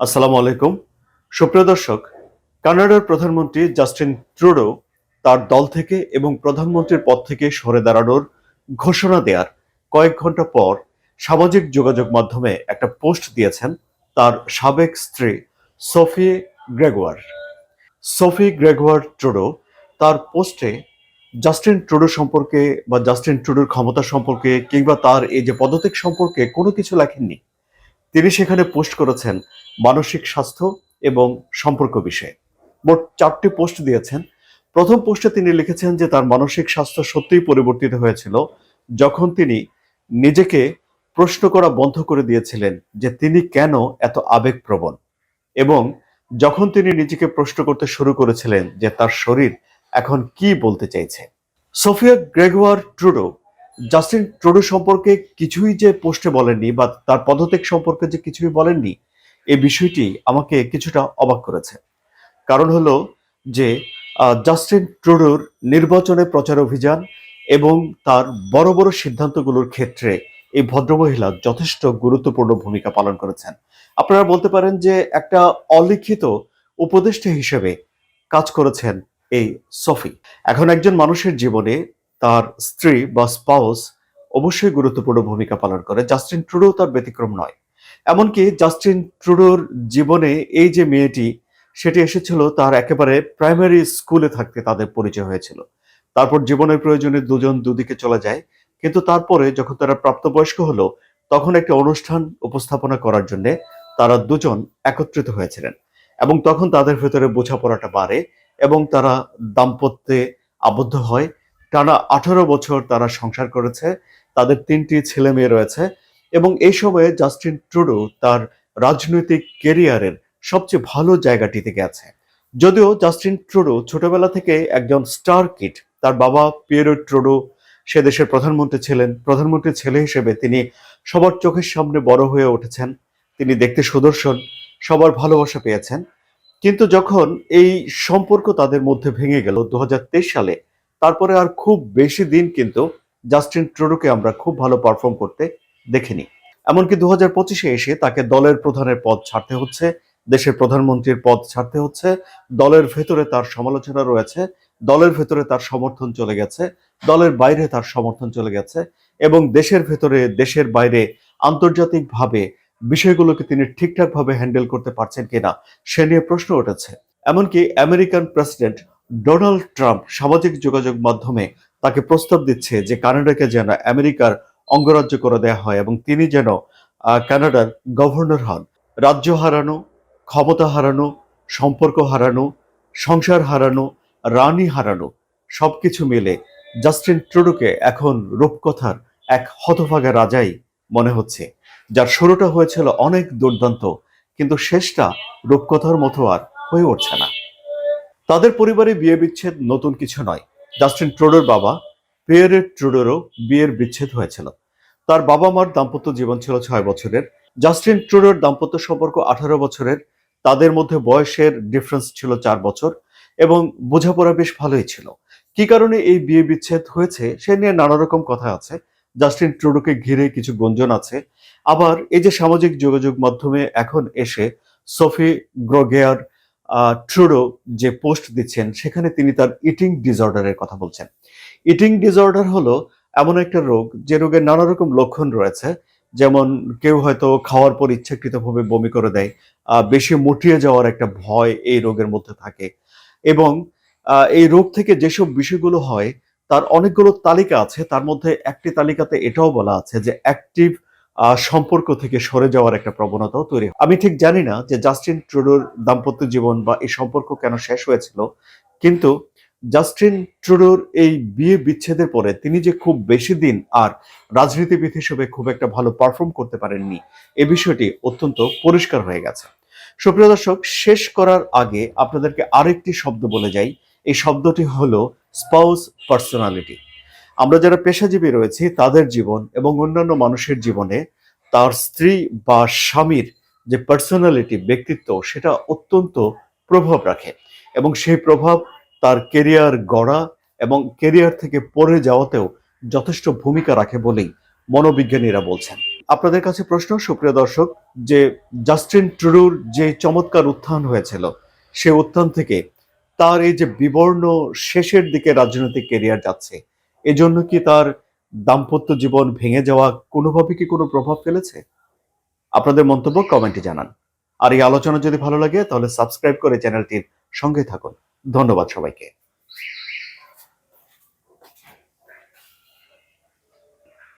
আসসালামু আলাইকুম। সুপ্রিয় দর্শক, কানাডার প্রধানমন্ত্রী জাস্টিন ট্রুডো তার দল থেকে এবং প্রধানমন্ত্রীর পদ থেকে সরে দাঁড়ানোর ঘোষণা দেওয়ার কয়েক ঘণ্টা পর সামাজিক যোগাযোগ মাধ্যমে একটা পোস্ট দিয়েছেন তার সাবেক স্ত্রী Sophie Gregoire. Sophie Gregoire Trudeau তার পোস্টে জাস্টিন ট্রুডো সম্পর্কে বা জাস্টিন ট্রুডোর ক্ষমতা সম্পর্কে কিংবা তার এই যে পদত্যাগ সম্পর্কে কোনো কিছু লেখেননি। তিনি সেখানে পোস্ট করেছেন মানসিক স্বাস্থ্য এবং সম্পর্ক বিষয়ে। মোট চারটি পোস্ট দিয়েছেন। প্রথম পোস্টে তিনি লিখেছেন যে তার মানসিক স্বাস্থ্য সত্যিই পরিবর্তিত হয়েছিল যখন তিনি নিজেকে প্রশ্ন করা বন্ধ করে দিয়েছিলেন যে তিনি কেন এত আবেগপ্রবণ এবং যখন তিনি নিজেকে প্রশ্ন করতে শুরু করেছিলেন যে তার শরীর এখন কি বলতে চাইছে। Sophia Gregoire Trudeau Justin Trudeau সম্পর্কে কিছুই যে পোস্টে বলেননি বা তার পদত্যাগ সম্পর্কে যে কিছুই বলেননি এই বিষয়টি আমাকে কিছুটা অবাক করেছে। কারণ হলো যে জাস্টিন ট্রুডোর নির্বাচনে প্রচার অভিযান এবং তার বড় বড় সিদ্ধান্তগুলোর ক্ষেত্রে এই ভদ্রমহিলা যথেষ্ট গুরুত্বপূর্ণ ভূমিকা পালন করেছেন। আপনারা বলতে পারেন যে, একটা অলিখিত উপদেষ্টা হিসেবে কাজ করেছেন এই সফি। এখন একজন মানুষের জীবনে তার স্ত্রী বা স্পাউস অবশ্যই গুরুত্বপূর্ণ ভূমিকা পালন করে। জাস্টিন ট্রুডো তার ব্যতিক্রম নয়। এমনকি জাস্টিন ট্রুডোর জীবনে এই যে মেয়েটি, সেটি এসেছিল তার একেবারে প্রাইমারি স্কুলে থাকতে তাদের পরিচয় হয়েছিল। তারপর জীবনের প্রয়োজনে দুজন দুদিকে চলে যায়। কিন্তু তারপরে যখন তারা প্রাপ্তবয়স্ক হলো, তখন একটি অনুষ্ঠান উপস্থাপনা করার জন্য তারা দুজন একত্রিত হয়েছিলেন। এবং তখন তাদের ভেতরে বোঝাপড়াটা বাড়ে এবং তারা দাম্পত্যে আবদ্ধ হয়। টানা আঠারো বছর তারা সংসার করেছে, তাদের তিনটি ছেলে মেয়ে রয়েছে এবং এই সময়ে জাস্টিন ট্রুডো তার রাজনৈতিক কেরিয়ারের সবচেয়ে ভালো জায়গাটিতে গেছে যদিও জাস্টিন ট্রুডো ছোটবেলা থেকে একজন স্টার কিট তার বাবা পিয়েরো ট্রুডো, সে দেশের প্রধানমন্ত্রী ছিলেন। প্রধানমন্ত্রীর ছেলে হিসেবে তিনি সবার চোখের সামনে বড় হয়ে উঠেছেন। তিনি দেখতে সুদর্শন, সবার ভালোবাসা পেয়েছেন। কিন্তু যখন এই সম্পর্ক তাদের মধ্যে ভেঙে গেল, দু হাজার তেইশ সালে তারপরে আর খুব বেশি দিন কিন্তু জাস্টিন ট্রুডোকে আমরা খুব ভালো পারফর্ম করতে দেখিনি। এমনকি দু হাজার পঁচিশে এসে তাকে দলের প্রধানের পদ ছাড়তে হচ্ছে, দেশের প্রধানমন্ত্রীর পদ ছাড়তে হচ্ছে, দলের ভেতরে তার সমালোচনা রয়েছে, দলের ভেতরে তার সমর্থন চলে গেছে, দলের বাইরে তার সমর্থন চলে গেছে এবং দেশের ভেতরে, দেশের বাইরে আন্তর্জাতিকভাবে বিষয়গুলোকে তিনি ঠিকঠাকভাবে হ্যান্ডেল করতে পারছেন কিনা সে নিয়ে প্রশ্ন উঠেছে। এমনকি আমেরিকান প্রেসিডেন্ট ডোনাল্ড ট্রাম্প সামাজিক যোগাযোগ মাধ্যমে তাকে প্রস্তাব দিচ্ছে যে কানাডাকে যেন আমেরিকার অঙ্গরাজ্য করে দেয়া হয় এবং তিনি যেন কানাডার গভর্নর হন। রাজ্য হারানো, ক্ষমতা হারানো, সম্পর্ক হারানো, সংসার হারানো, রানী হারানো, সবকিছু মিলে জাস্টিন ট্রুডোকে এখন রূপকথার এক হতভাগা রাজাই মনে হচ্ছে, যার শুরুটা হয়েছিল অনেক দুর্দান্ত, কিন্তু শেষটা রূপকথার মতো আর হয়ে উঠছে না। তাদের পরিবারে বিয়ে বিচ্ছেদ নতুন কিছু নয়। জাস্টিন ট্রুডোর বাবা পিয়ারে ট্রুডোরও বিয়ের বিচ্ছেদ হয়েছিল। তার বাবা মার দাম্পত্য জীবন ছিল ছয় বছরের। জাস্টিন ট্রুডোর দাম্পত্য সম্পর্ক আঠারো বছরের। তাদের মধ্যে বয়সের ডিফারেন্স ছিল চার বছর এবং বোঝাপড়া বেশ ভালোই ছিল। কি কারণে এই বিয়ে বিচ্ছেদ হয়েছে সে নিয়ে নানা রকম কথা আছে। জাস্টিন ট্রুডোকে ঘিরে কিছু গুঞ্জন আছে। আবার এই যে সামাজিক যোগাযোগ মাধ্যমে এখন এসে সোফি গ্রোগেয়ার ট্রুডো যে পোস্ট দিচ্ছেন, সেখানে তিনি তার ইটিং ডিসঅর্ডারের কথা বলছেন। ইটিং ডিসঅর্ডার হলো এমন একটা রোগ যে রোগের নানা রকম লক্ষণ রয়েছে। যেমন কেউ হয়তো খাওয়ার পর ইচ্ছাকৃতভাবে বমি করে দেয় বেশি মুটিয়ে যাওয়ার একটা ভয় এই রোগের মধ্যে থাকে। এবং এই রোগ থেকে যেসব বিষয়গুলো হয়, তার অনেকগুলো তালিকা আছে। তার মধ্যে একটি তালিকাতে এটাও বলা আছে যে অ্যাক্টিভ সম্পর্ক থেকে সরে যাওয়ার একটা প্রবণতাও তৈরি আমি ঠিক জানি না যে জাস্টিন ট্রুডোর দাম্পত্য জীবন বা এই সম্পর্ক কেন শেষ হয়েছিল, কিন্তু জাস্টিন ট্রুডোর এই বিয়ে বিচ্ছেদের পরে তিনি যে খুব বেশি দিন আর রাজনীতিবিদ হিসেবে খুব একটা ভালো পারফর্ম করতে পারেননি, এ বিষয়টি অত্যন্ত পরিষ্কার হয়ে গেছে। সুপ্রিয় দর্শক, শেষ করার আগে আপনাদেরকে আরেকটি শব্দ বলে যাই। এই শব্দটি হলো স্পাউস পার্সোনালিটি আমরা যারা পেশাজীবী রয়েছি, তাদের জীবন এবং অন্যান্য মানুষের জীবনে তার স্ত্রী বা স্বামীর যে পার্সোনালিটি ব্যক্তিত্ব, সেটা অত্যন্ত প্রভাব রাখে। এবং সেই প্রভাব তার কেরিয়ার গড়া এবং কেরিয়ার থেকে পড়ে যাওয়াতেও যথেষ্ট ভূমিকা রাখে বলেই মনোবিজ্ঞানীরা বলছেন। আপনাদের কাছে প্রশ্ন, সুপ্রিয় দর্শক, যে জাস্টিন ট্রুডোর যে চমৎকার উত্থান হয়েছিল, সে উত্থান থেকে তার এই যে বিবর্ণ শেষের দিকে রাজনৈতিক কেরিয়ার যাচ্ছে, এজন্য কি তার দাম্পত্য জীবন ভেঙে যাওয়া কোনোভাবে কি কোনো প্রভাব ফেলেছে? আপনাদের মন্তব্য কমেন্টে জানান। আর এই আলোচনা যদি ভালো লাগে, তাহলে সাবস্ক্রাইব করে চ্যানেলটির সঙ্গে থাকুন। ধন্যবাদ সবাইকে।